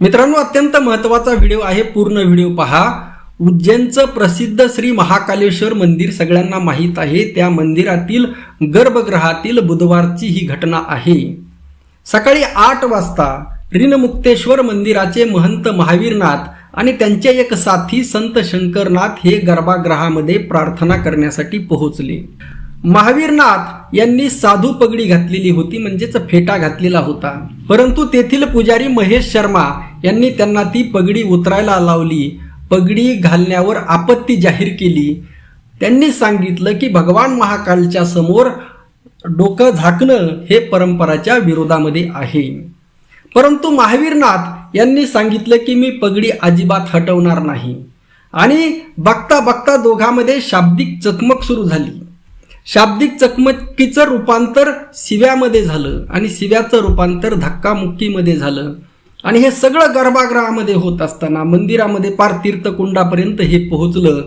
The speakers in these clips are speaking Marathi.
मित्रांनो अत्यंत महत्त्वाचा व्हिडिओ आहे पूर्ण व्हिडिओ पहा. उज्जैनचं प्रसिद्ध श्री महाकालेश्वर मंदिर सगळ्यांना माहीत आहे. त्या मंदिरातील गर्भगृहातील बुधवारची ही घटना आहे. सकाळी आठ वाजता ऋणमुक्तेश्वर मंदिराचे महंत महावीरनाथ आणि त्यांचे एक साथी संत शंकरनाथ हे गर्भागृहामध्ये प्रार्थना करण्यासाठी पोहोचले. महावीरनाथ यांनी साधू पगडी घातलेली होती म्हणजेच फेटा घातलेला होता. परंतु तेथील पुजारी महेश शर्मा यांनी त्यांना ती पगडी उतरायला लावली. पगडी घालण्यावर आपत्ती जाहीर केली. त्यांनी सांगितलं की भगवान महाकालच्या समोर डोकं झाकणं हे परंपराच्या विरोधामध्ये आहे. परंतु महावीरनाथ यांनी सांगितलं की मी पगडी अजिबात हटवणार नाही. आणि बघता बघता दोघांमध्ये शाब्दिक चकमक सुरू झाली. शाब्दिक चकमकीचं रूपांतर शिव्यामध्ये झालं आणि शिव्याचं रूपांतर धक्कामुक्कीमध्ये झालं. आणि हे सगळं गर्भागृहामध्ये होत असताना मंदिरामध्ये पार तीर्थकुंडापर्यंत हे पोहोचलं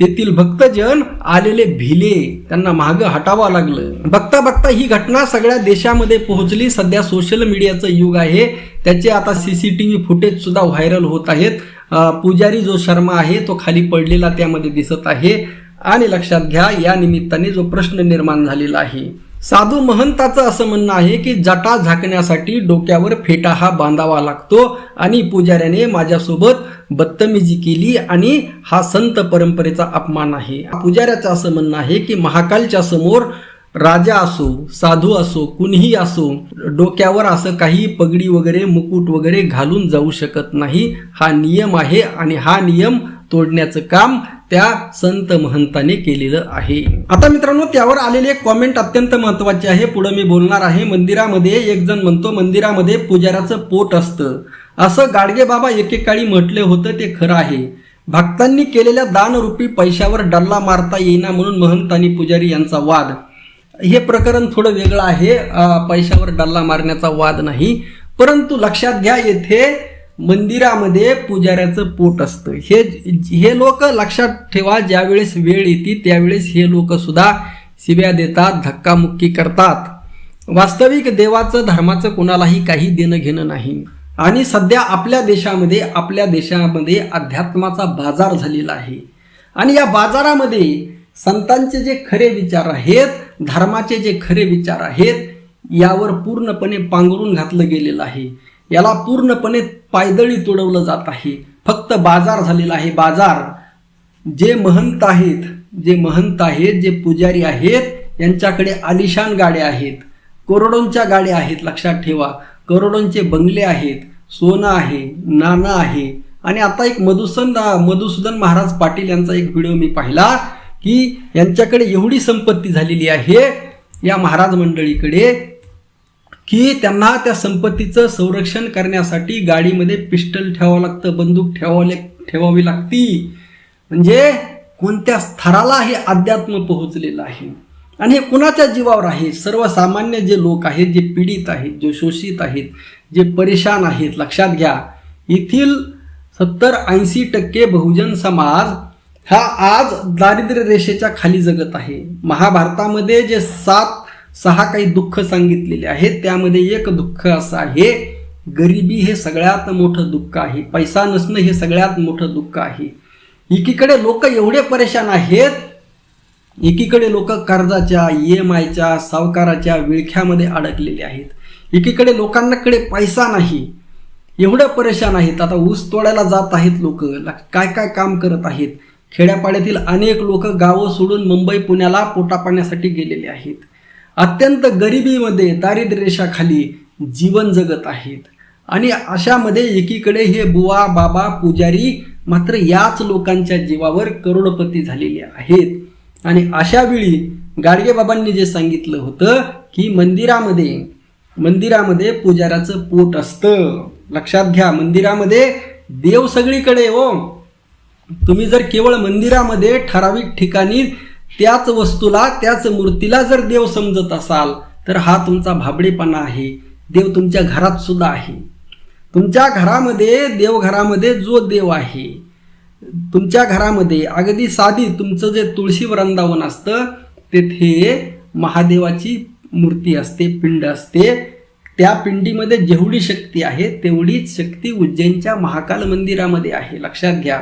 तेथील भक्तजन आलेले भिले त्यांना मागं हटावा लागलं. बघता बघता ही घटना सगळ्या देशामध्ये पोहोचली. सध्या सोशल मीडियाचं युग आहे. त्याचे आता सीसीटीव्ही फुटेज सुद्धा व्हायरल होत आहेत. पुजारी जो शर्मा आहे तो खाली पडलेला त्यामध्ये दिसत आहे. आणि लक्षात घ्या या निमित्ताने जो प्रश्न निर्माण झालेला आहे. साधू महंताचं असं म्हणणं आहे की जटा झाकण्यासाठी डोक्यावर फेटा हा बांधावा लागतो आणि पुजाऱ्याने माझ्यासोबत बत्तमीजी केली आणि हा संत परंपरेचा अपमान आहे. पुजाऱ्याचं असं म्हणणं आहे की महाकालच्या समोर राजा असो साधू असो कुणीही असो डोक्यावर असं काही पगडी वगैरे मुकुट वगैरे घालून जाऊ शकत नाही. हा नियम आहे आणि हा नियम तोडण्याचं काम त्या संत महंताने केलेलं आहे. आता मित्रांनो त्यावर आलेले कॉमेंट अत्यंत महत्त्वाचे आहे. पुढे मी बोलणार आहे मंदिरामध्ये एक जण म्हणतो मंदिरामध्ये पुजाऱ्याचं पोट असतं. असं गाडगे बाबा एकेकाळी म्हटले होतं ते खरं आहे. भक्तांनी केलेल्या दानरूपी पैशावर डल्ला मारता येईना म्हणून महंत आणि पुजारी यांचा वाद. हे प्रकरण थोडं वेगळं आहे. पैशावर डल्ला मारण्याचा वाद नाही. परंतु लक्षात घ्या येथे मंदिरामध्ये पुजाऱ्याचं पोट असतं. हे हे लोक लक्षात ठेवा ज्यावेळेस वेळ येते त्यावेळेस हे लोक सुद्धा शिव्या देतात धक्कामुक्की करतात. वास्तविक देवाचं धर्माचं कोणालाही काही देणं घेणं नाही. आणि सध्या आपल्या देशामध्ये आपल्या देशामध्ये अध्यात्माचा बाजार झालेला आहे. आणि या बाजारामध्ये संतांचे जे खरे विचार आहेत धर्माचे जे खरे विचार आहेत यावर पूर्णपणे पांघरून घातलं गेलेलं आहे. याला पूर्णपणे पायदळी तुडवलं जात आहे. फक्त बाजार झालेला आहे. बाजार जे महंत आहेत जे महंत आहेत जे पुजारी आहेत यांच्याकडे आलिशान गाड्या आहेत. करोडोंच्या गाड्या आहेत लक्षात ठेवा. करोडोंचे बंगले आहेत सोनं आहे नाणं आहे. आणि आता एक मधुसन मधुसूदन महाराज पाटील यांचा एक व्हिडिओ मी पाहिला की यांच्याकडे एवढी संपत्ती झालेली आहे या महाराज मंडळीकडे की त्यांना त्या संपत्तीचं संरक्षण करण्यासाठी गाडीमध्ये पिस्टल ठेवावं लागतं बंदूक ठेवावं ठेवावी लागती. म्हणजे कोणत्या स्तराला हे अध्यात्म पोहोचलेलं आहे. आणि हे कुणाच्या जीवावर आहे? सर्वसामान्य जे लोक आहेत जे पीडित आहेत जे शोषित आहेत जे परेशान आहेत लक्षात घ्या. येथील सत्तर ऐंशी टक्के बहुजन समाज हा आज दारिद्र्य रेषेच्या खाली जगत आहे. महाभारतामध्ये जे सात सहा काही दुःख सांगितलेले आहेत. त्यामध्ये एक दुःख असं आहे गरिबी हे सगळ्यात मोठं दुःख आहे. पैसा नसणं हे सगळ्यात मोठं दुःख आहे. एकीकडे लोक एवढे परेशान आहेत एकीकडे लोक कर्जाच्या ई एम आयच्या सावकाराच्या विळख्यामध्ये अडकलेले आहेत. एकीकडे लोकांकडे पैसा नाही एवढं परेशान आहेत. आता ऊस तोडायला जात आहेत लोक काय काय काम करत आहेत? खेड्यापाड्यातील अनेक लोक गावं सोडून मुंबई पुण्याला पोटापाण्यासाठी गेलेले आहेत. अत्यंत गरिबीमध्ये दारिद्र्य रेषाखाली जीवन जगत आहेत. आणि अशामध्ये एकीकडे हे बुवा बाबा पुजारी मात्र याच लोकांच्या जीवावर करोडपती झालेले आहेत. आणि अशा वेळी गाडगेबाबांनी जे सांगितलं होतं की मंदिरामध्ये मंदिरामध्ये पुजाऱ्याचं पोट असतं. लक्षात घ्या मंदिरामध्ये देव सगळीकडे हो. तुम्ही जर केवळ मंदिरामध्ये ठराविक ठिकाणी त्याच वस्तूला त्याच मूर्तीला जर देव समजत असाल तर हा तुमचा भाबडेपणा आहे. देव तुमच्या घरात सुद्धा आहे. तुमच्या घरामध्ये देवघरामध्ये जो देव आहे तुमच्या घरामध्ये अगदी साधी तुमचं जे तुळशी वृंदावन असतं तेथे महादेवाची मूर्ती असते पिंड असते. त्या पिंडीमध्ये जेवढी शक्ती आहे तेवढीच शक्ती उज्जैनच्या महाकाल मंदिरामध्ये आहे. लक्षात घ्या.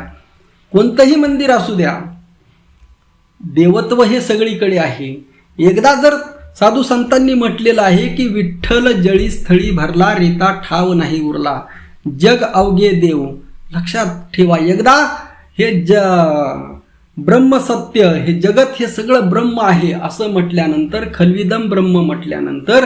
कोणतंही मंदिर असू द्या देवत्व हे सगळीकडे आहे. एकदा जर साधू संतांनी म्हटलेलं आहे की विठ्ठल जळी स्थळी भरला रेता ठाव नाही उरला. जग अवघे देव. लक्षात ठेवा एकदा हे ज ब्रह्मसत्य हे जगत हे सगळं ब्रह्म आहे असं म्हटल्यानंतर खलविदम ब्रह्म म्हटल्यानंतर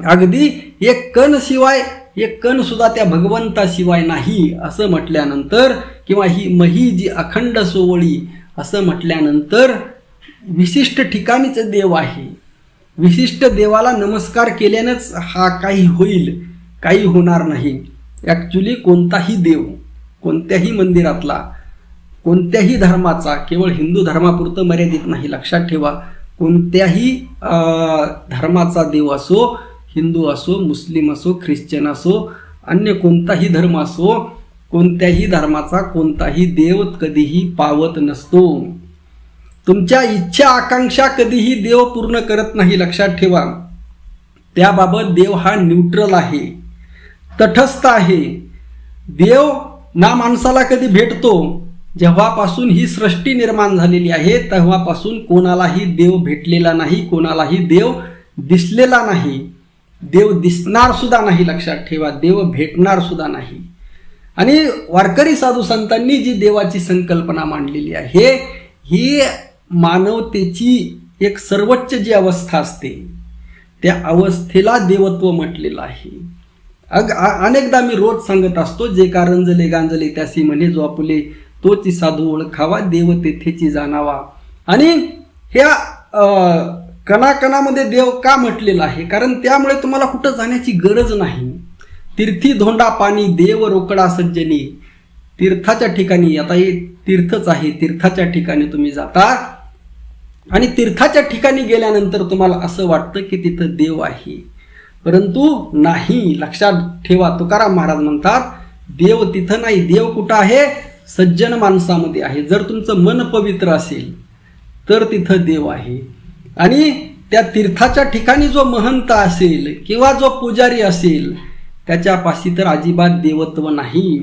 अगदी एक कण शिवाय एक कण सुद्धा त्या भगवंताशिवाय नाही असं म्हटल्यानंतर किंवा ही मही जी अखंड सोवळी असं म्हटल्यानंतर विशिष्ट ठिकाणीच देव आहे. विशिष्ट देवाला नमस्कार केल्यानंच हा काही होईल काही होणार नाही. ॲक्च्युली कोणताही देव कोणत्याही मंदिरातला कोणत्याही धर्माचा केवळ हिंदू धर्मापुरतं मर्यादित नाही. लक्षात ठेवा कोणत्याही धर्माचा देव असो हिंदू असो मुस्लिम असो ख्रिश्चन असो अन्य कोणताही धर्म असो कोणत्याही धर्माचा कोणताही देव कधीही पावत नसतो. तुमच्या इच्छा आकांक्षा कधीही देव पूर्ण करत नाही लक्षात ठेवा. त्याबाबत देव हा न्यूट्रल आहे. तटस्थ आहे. देव ना माणसाला कधी भेटतो? जेव्हापासून ही सृष्टी निर्माण झालेली आहे तेव्हापासून कोणालाही देव भेटलेला नाही कोणालाही देव दिसलेला नाही. देव दिसणार सुद्धा नाही लक्षात ठेवा. देव भेटणार सुद्धा नाही. आणि वारकरी साधू संतांनी जी देवाची संकल्पना मांडलेली आहे ही मानवतेची एक सर्वोच्च जी अवस्था असते त्या अवस्थेला देवत्व म्हटलेलं आहे. अग अनेकदा मी रोज सांगत असतो जे कारंजले गांजले त्यासी म्हणे जो आपले तोची साधू ओळखावा देव तेथेची जाणावा. आणि ह्या कणाकणामध्ये देव का म्हटलेला आहे? कारण त्यामुळे तुम्हाला कुठं जाण्याची गरज नाही. तीर्थी धोंडा पाणी देव रोकडा सज्जनी. तीर्थाच्या ठिकाणी आता हे तीर्थच आहे तीर्थाच्या ठिकाणी तुम्ही जाता. आणि तीर्थाच्या ठिकाणी गेल्यानंतर तुम्हाला असं वाटतं की तिथं देव आहे. परंतु नाही लक्षात ठेवा तुकाराम महाराज म्हणतात देव तिथं नाही देव कुठं आहे? सज्जन माणसामध्ये आहे. जर तुमचं मन पवित्र असेल तर तिथं देव आहे. आणि त्या तीर्थाच्या ठिकाणी जो महंत असेल किंवा जो पुजारी असेल त्याच्यापाशी तर अजिबात देवत्व नाही.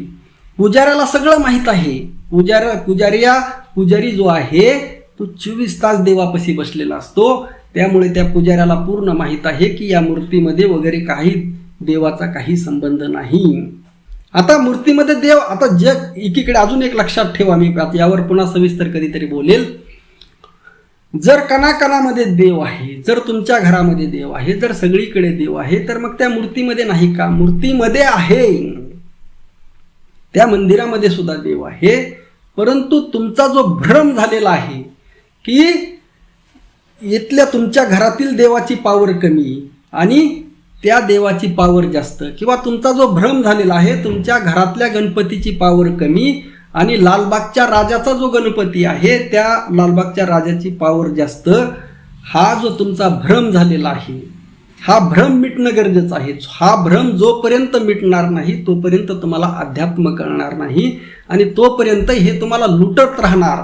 पुजाऱ्याला सगळं माहीत आहे. पुजार पुजारिया पुजारी जो आहे तो चोवीस तास देवापाशी बसलेला असतो. त्यामुळे त्या पुजाऱ्याला पूर्ण माहीत आहे की या मूर्तीमध्ये वगैरे काही देवाचा काही संबंध नाही. आता मूर्तीमध्ये देव आता जग एकीकडे अजून एक लक्षात ठेवा मी यावर पुन्हा सविस्तर कधीतरी बोलेल. जर कणाकणामध्ये देव आहे जर तुमच्या घरामध्ये देव आहे जर सगळीकडे देव आहे तर मग त्या मूर्तीमध्ये नाही का? मूर्तीमध्ये आहे. त्या मंदिरामध्ये सुद्धा देव आहे. परंतु तुमचा जो भ्रम झालेला आहे की इथल्या तुमच्या घरातील देवाची पावर कमी आणि त्या देवाची पावर जास्त किंवा तुमचा जो भ्रम झालेला आहे तुमच्या घरातल्या गणपतीची पावर कमी आणि लालबागच्या राजाचा जो गणपती आहे त्या लालबागच्या राजाची पावर जास्त. हा जो तुमचा भ्रम झालेला आहे हा भ्रम मिटणं गरजेचं आहे. हा भ्रम जोपर्यंत मिटणार नाही तोपर्यंत तुम्हाला अध्यात्म कळणार नाही आणि तोपर्यंत हे तुम्हाला लुटत राहणार.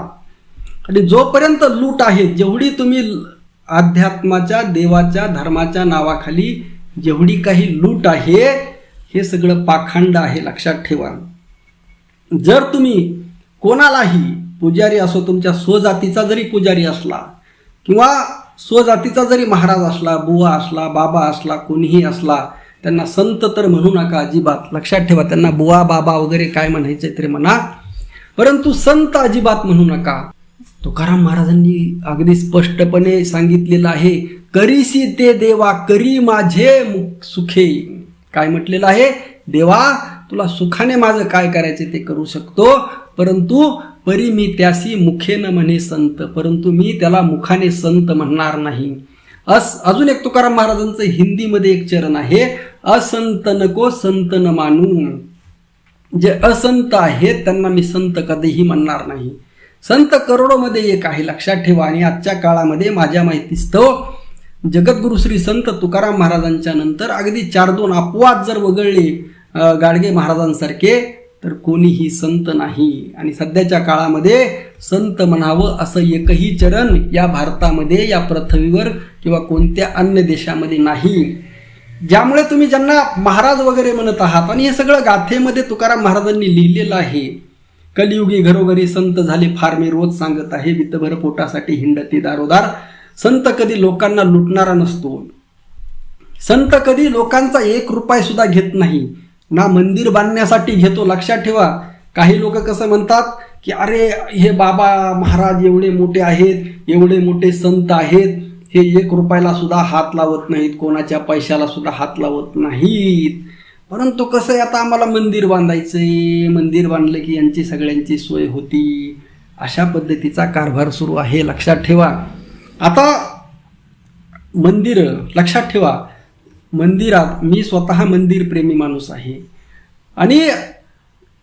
आणि जोपर्यंत लूट आहे जेवढी तुम्ही ल- अध्यात्माच्या देवाच्या धर्माच्या नावाखाली जेवढी काही लूट आहे हे सगळं पाखंड आहे लक्षात ठेवा. जर तुम्ही कोणालाही पुजारी असो तुमच्या स्वजातीचा जरी पुजारी असला किंवा स्वजातीचा जरी महाराज असला बुवा असला बाबा असला कोणीही असला त्यांना संत तर म्हणू नका अजिबात. लक्षात ठेवा त्यांना बुवा बाबा वगैरे काय म्हणायचे तरी म्हणा. परंतु संत अजिबात म्हणू नका. तुकाराम महाराजांनी अगदी स्पष्टपणे सांगितलेलं आहे करीसी ते देवा करी माझे मुख सुखे. काय म्हटलेलं आहे? देवा तुला सुखाने माझं काय करायचे ते करू शकतो. परंतु परी मी त्यासी मुखेन म्हणे संत परंतु मी त्याला मुखाने संत म्हणणार नाही. अस अजून एक तुकाराम महाराजांचं हिंदीमध्ये एक चरण आहे असंत नको संत न मानू. जे असंत आहेत त्यांना मी संत कधीही म्हणणार नाही. संत करोडोमध्ये एक आहे लक्षात ठेवा आणि आजच्या काळामध्ये माझ्या माहितीस्तव जगद्गुरु श्री संत तुकाराम महाराजांच्या नंतर अगदी चार दोन अपवाद जर वगळले गाडगे महाराजांसारखे तर कोणीही संत नाही. आणि सध्याच्या काळामध्ये संत म्हणावं असं एकही चरण या भारतामध्ये या पृथ्वीवर किंवा कोणत्या अन्य देशामध्ये नाही. ज्यामुळे तुम्ही ज्यांना महाराज वगैरे म्हणत आहात आणि हे सगळं गाथेमध्ये तुकाराम महाराजांनी लिहिलेलं आहे. कलियुगी घरोघरी संत झाले फार मी रोज सांगत आहे वितभर पोटासाठी हिंडती दारोदार. संत कधी लोकांना लुटणारा नसतो. संत कधी लोकांचा एक रुपये सुद्धा घेत नाही. ना मंदिर बांधण्यासाठी घेतो. लक्षात ठेवा. काही लोक कसं म्हणतात की अरे हे बाबा महाराज एवढे मोठे आहेत एवढे मोठे संत आहेत. हे एक रुपयाला सुद्धा हात लावत नाहीत कोणाच्या पैशाला सुद्धा हात लावत नाहीत. परंतु कसं आहे आता आम्हाला मंदिर बांधायचंय. मंदिर बांधलं की यांची सगळ्यांची सोय होती. अशा पद्धतीचा कारभार सुरू आहे लक्षात ठेवा. आता मंदिर लक्षात ठेवा. मंदिरात मी स्वतः मंदिर प्रेमी माणूस आहे. आणि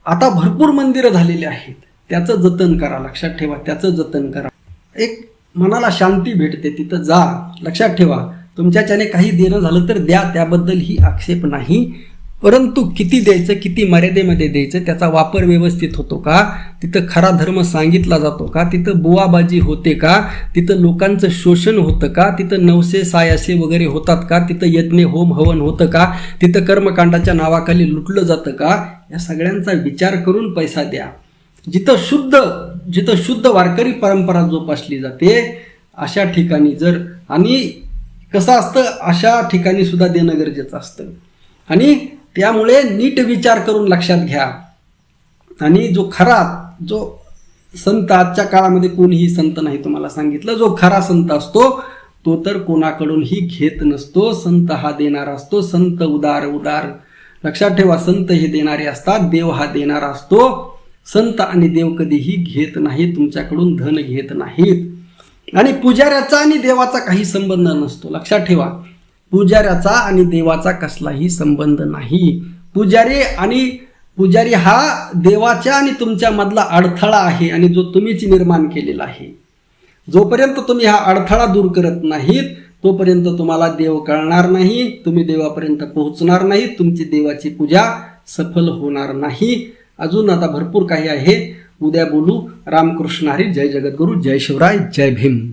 आता भरपूर मंदिरं झालेली आहेत. त्याचं जतन करा लक्षात ठेवा त्याचं जतन करा. एक मनाला शांती भेटते तिथं जा लक्षात ठेवा. तुमच्याच्याने काही देणं झालं तर द्या त्याबद्दल ही आक्षेप नाही. परंतु किती द्यायचं किती मर्यादेमध्ये द्यायचं त्याचा वापर व्यवस्थित होतो का? तिथं खरा धर्म सांगितला जातो का? तिथं बुवाबाजी होते का? तिथं लोकांचं शोषण होतं का? तिथं नवसे सायासे वगैरे होतात का? तिथं यज्ञ होम हवन होतं का? तिथं कर्मकांडाच्या नावाखाली लुटलं जातं का? या सगळ्यांचा विचार करून पैसा द्या. जिथं शुद्ध जिथं शुद्ध वारकरी परंपरा जोपासली जाते अशा ठिकाणी जर आणि कसं असतं अशा ठिकाणी सुद्धा देणं गरजेचं असतं. आणि त्यामुळे नीट विचार करून लक्षात घ्या. आणि जो खरा जो संत आजच्या काळामध्ये कोणीही संत नाही तुम्हाला सांगितलं जो खरा संत असतो तो तर कोणाकडूनही घेत नसतो. संत हा देणारा असतो. संत उदार उदार. लक्षात ठेवा संत हे देणारे असतात देव हा देणारा असतो. संत आणि देव कधीही घेत नाही तुमच्याकडून धन घेत नाहीत. आणि पुजाऱ्याचा आणि देवाचा काही संबंध नसतो. लक्षात ठेवा. पुजाऱ्याचा आणि देवाचा कसलाही संबंध नाही. पुजारी आणि पुजारी हा देवाच्या आणि तुमच्यामधला अडथळा आहे आणि जो तुम्हीच निर्माण केलेला आहे. जोपर्यंत तुम्ही हा अडथळा दूर करत नाहीत तोपर्यंत तुम्हाला देव कळणार नाही तुम्ही देवापर्यंत पोहोचणार नाही तुमची देवाची पूजा सफल होणार नाही. अजून आता भरपूर काही आहे. उद्या बोलू. रामकृष्ण हरी. जय जगद्गुरु. जय शिवराय. जय भीम.